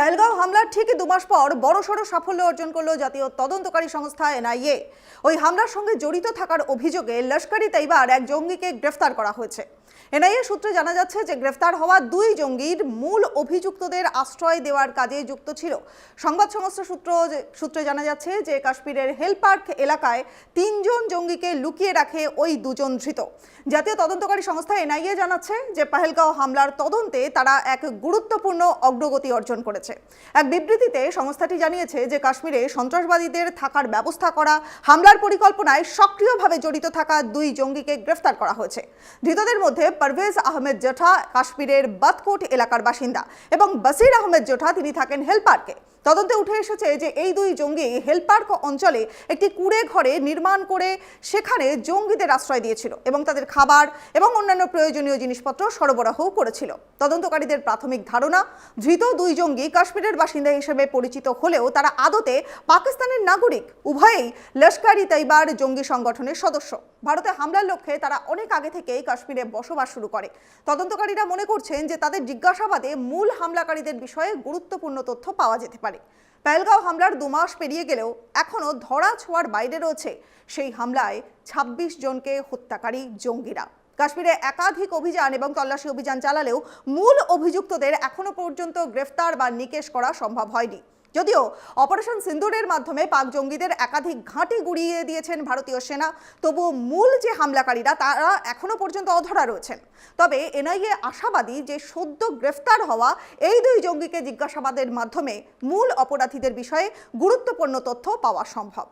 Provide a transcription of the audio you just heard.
পেহেলগাঁও হামলার ঠিকই দুমাস পর বড়সড় সাফল্য অর্জন করল জাতীয় তদন্তকারী সংস্থা এনআইএ। ওই হামলার সঙ্গে জড়িত থাকার অভিযোগে লস্করি তাইবার এক জঙ্গিকে গ্রেফতার করা হয়েছে। এনআইএ সূত্রে জানা যাচ্ছে যে গ্রেফতার হওয়া দুই জঙ্গির মূল অভিযুক্তদের আশ্রয় দেওয়ার কাজে যুক্ত ছিল। সংবাদ সংস্থা সূত্র সূত্রে জানা যাচ্ছে যে কাশ্মীরের হেলপার্ক এলাকায় তিনজন জঙ্গিকে লুকিয়ে রাখে ওই দুজন ধৃত। জাতীয় তদন্তকারী সংস্থা এনআইএ জানাচ্ছে যে পাহেলগাঁও হামলার তদন্তে তারা এক গুরুত্বপূর্ণ অগ্রগতি অর্জন করেছে। এক বিবৃতিতে সংস্থাটি জানিয়েছে যে কাশ্মীরে সন্ত্রাসবাদীদের থাকার ব্যবস্থা করা, হামলার পরিকল্পনায় সক্রিয়ভাবে জড়িত থাকা দুই জঙ্গিকে গ্রেফতার করা হয়েছে। ধৃতদের মধ্যে পারভেজ আহমেদ জোঠা, কাশ্মীরের বাতকোট এলাকার বাসিন্দা এবং বসির আহমেদ জোঠা, তিনি থাকেন হেল পার্কে তদন্তে উঠে এসেছে যে এই দুই জঙ্গি হেল পার্ক অঞ্চলে একটি কুড়ে ঘরে নির্মাণ করে সেখানে জঙ্গিদের আশ্রয় দিয়েছিল এবং তাদের খাবার এবং অন্যান্য প্রয়োজনীয় জিনিসপত্র সরবরাহ করেছিল। তদন্তকারীদের প্রাথমিক ধারণা, ধৃত দুই জঙ্গি কাশ্মীরের বাসিন্দা হিসেবে পরিচিত হলেও তারা আদতে পাকিস্তানের নাগরিক, উভয়েই লস্করি তাইবার জঙ্গি সংগঠনের সদস্য। ভারতে হামলার লক্ষ্যে তারা অনেক আগে থেকেই কাশ্মীরে বসবাস শুরু করে। তদন্তকারীরা মনে করছেন যে তাদের জিজ্ঞাসাবাদে মূল হামলাকারীদের বিষয়ে গুরুত্বপূর্ণ তথ্য পাওয়া যেতে পারে। পেহেলগাঁও হামলার দু মাস পেরিয়ে গেলেও এখনও ধরা ছোঁয়ার বাইরে রয়েছে সেই হামলায় ২৬ জনকে হত্যাকারী জঙ্গিরা। কাশ্মীরে একাধিক অভিযান এবং তল্লাশি অভিযান চালালেও মূল অভিযুক্তদের এখনও পর্যন্ত গ্রেফতার বা নিকেশ করা সম্ভব হয়নি। যদিও অপারেশন সিন্দুরের মাধ্যমে পাক জঙ্গিদের একাধিক ঘাঁটি গুড়িয়ে দিয়েছেন ভারতীয় সেনা তবু মূল যে হামলাকারীরা তারা এখনও পর্যন্ত অধরা রয়েছেন। তবে এনআইএ আশাবাদী যে সদ্য গ্রেফতার হওয়া এই দুই জঙ্গিকে জিজ্ঞাসাবাদের মাধ্যমে মূল অপরাধীদের বিষয়ে গুরুত্বপূর্ণ তথ্য পাওয়া সম্ভব।